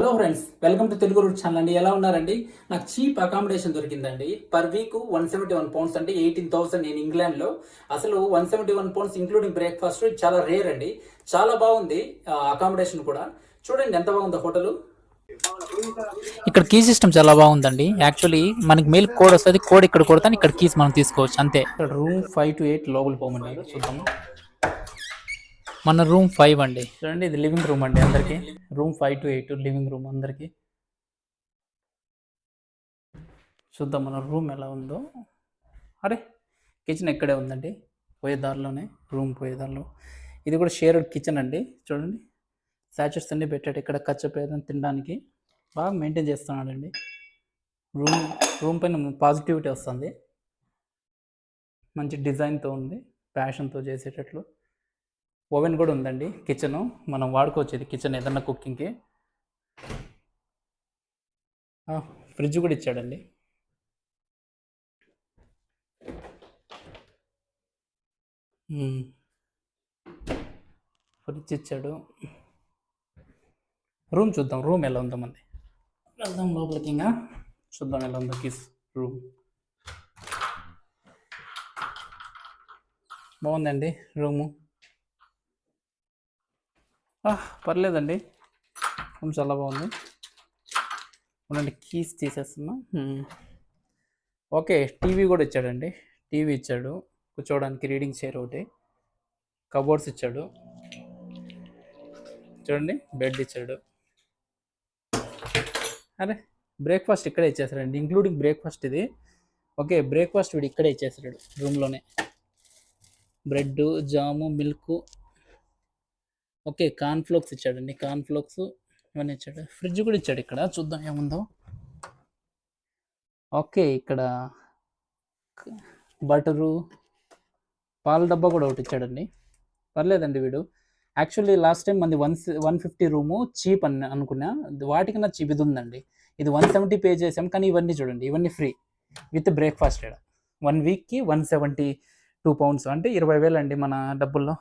Hello friends welcome to Telugu route channel అండి. ఎలా ఉన్నారండి? నాకు cheap accommodation దొరికిందండి. Per week one seventy one pounds అంటే ఎయిటీన్ థౌసండ్ నేను ఇంగ్లాండ్లో అసలు one seventy one pounds including breakfast చాలా రేర్ అండి. చాలా బాగుంది అకామిడేషన్ కూడా. చూడండి ఎంత బాగుందో హోటల్ ఇక్కడ కీ సిస్టమ్ చాలా బాగుందండి. యాక్చువల్లీ మనకి మెయిల్ కోడ్ వస్తుంది. కోడ్ ఇక్కడ కొడతాను ఇక్కడ కీస్ మనం తీసుకోవచ్చు. అంతే. రూమ్ ఫైవ్ టు ఎయిట్ లోపల పోమన్నారు చూద్దాము. మన రూమ్ ఫైవ్ అండి. చూడండి ఇది లివింగ్ రూమ్ అండి అందరికి. Room five two eight living room అందరికి. చూద్దాం మన రూమ్ ఎలా ఉందో. అరే కిచెన్ ఇక్కడే ఉందండి? పోయే దారిలోనే రూమ్ పోయే దారిలో. ఇది కూడా షేర్డ్ కిచెన్ అండి. చూడండి. సాచెట్స్ అన్ని పెట్టాడు ఇక్కడ కచ్చపేదం తినడానికి. బాగా మెయింటైన్ చేస్తున్నాడండి. రూమ్ రూమ్ పైన పాజిటివిటీ వస్తుంది. మంచి డిజైన్తో ఉంది ప్యాషన్తో చేసేటట్లు. ఓవెన్ కూడా ఉందండి కిచెన్. మనం వాడుకోవచ్చు ఇది కిచెన్ ఏదన్నా కుకింగ్కి. ఫ్రిడ్జ్ కూడా ఇచ్చాడండి. ఫ్రిడ్జ్ ఇచ్చాడు. రూమ్ చూద్దాం. రూమ్ ఎలా ఉందో మంది. వెళ్దాం లోపలికి ఇంకా. చూద్దాం ఎలా ఉందో కిస్ రూమ్. బాగుందండి రూము. పర్లేదండి. రూమ్ చాలా బాగుంది. ఉండండి కీస్ తీసేస్తున్నా. ఓకే టీవీ కూడా ఇచ్చాడండి. టీవీ ఇచ్చాడు. కూర్చోవడానికి రీడింగ్ చైర్ ఒకటి. కబోర్డ్స్ ఇచ్చాడు. చూడండి బెడ్ ఇచ్చాడు. అరే బ్రేక్ఫాస్ట్ ఇక్కడే ఇచ్చేసాడండి. ఇంక్లూడింగ్ బ్రేక్ఫాస్ట్ ఇది. ఓకే బ్రేక్ఫాస్ట్ వీడు ఇక్కడే ఇచ్చేసాడు రూమ్లోనే. Bread jam milk okay corn flakes ఇచ్చాడండి కాన్ఫ్లోక్స్ ఇవన్నీ ఇచ్చాడు. ఫ్రిడ్జ్ కూడా ఇచ్చాడు ఇక్కడ చూద్దాం ఏముందో. ఓకే ఇక్కడ బటరు పాల డబ్బా కూడా ఒకటి ఇచ్చాడండి. పర్లేదండి వీడు. యాక్చువల్లీ లాస్ట్ టైం మంది one one fifty room cheap అని అనుకున్నా. వాటికన్నా చీప్ ఇది ఉందండి. ఇది వన్ సెవెంటీ పే చేసాం కానీ ఇవన్నీ చూడండి ఇవన్నీ ఫ్రీ. విత్ బ్రేక్ఫాస్ట్ ఇక్కడ. వన్ వీక్కి వన్ సెవెంటీ టూ పౌండ్స్ అంటే ఇరవై వేలు అండి మన డబ్బుల్లో.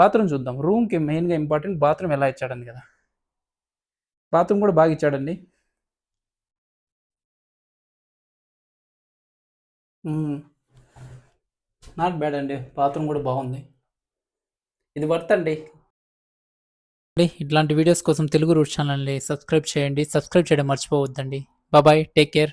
బాత్రూమ్ చూద్దాం. రూమ్కి మెయిన్గా ఇంపార్టెంట్ బాత్రూమ్ ఎలా ఇచ్చాడండి కదా. బాత్రూమ్ కూడా బాగా ఇచ్చాడండి. నాట్ బ్యాడ్ అండి. బాత్రూమ్ కూడా బాగుంది. ఇది వర్త్ అండి. ఇట్లాంటి వీడియోస్ కోసం తెలుగు రూట్ ఛానల్ని సబ్స్క్రైబ్ చేయండి. సబ్స్క్రైబ్ చేయడం మర్చిపోవద్దండి. బాబాయ్ టేక్ కేర్.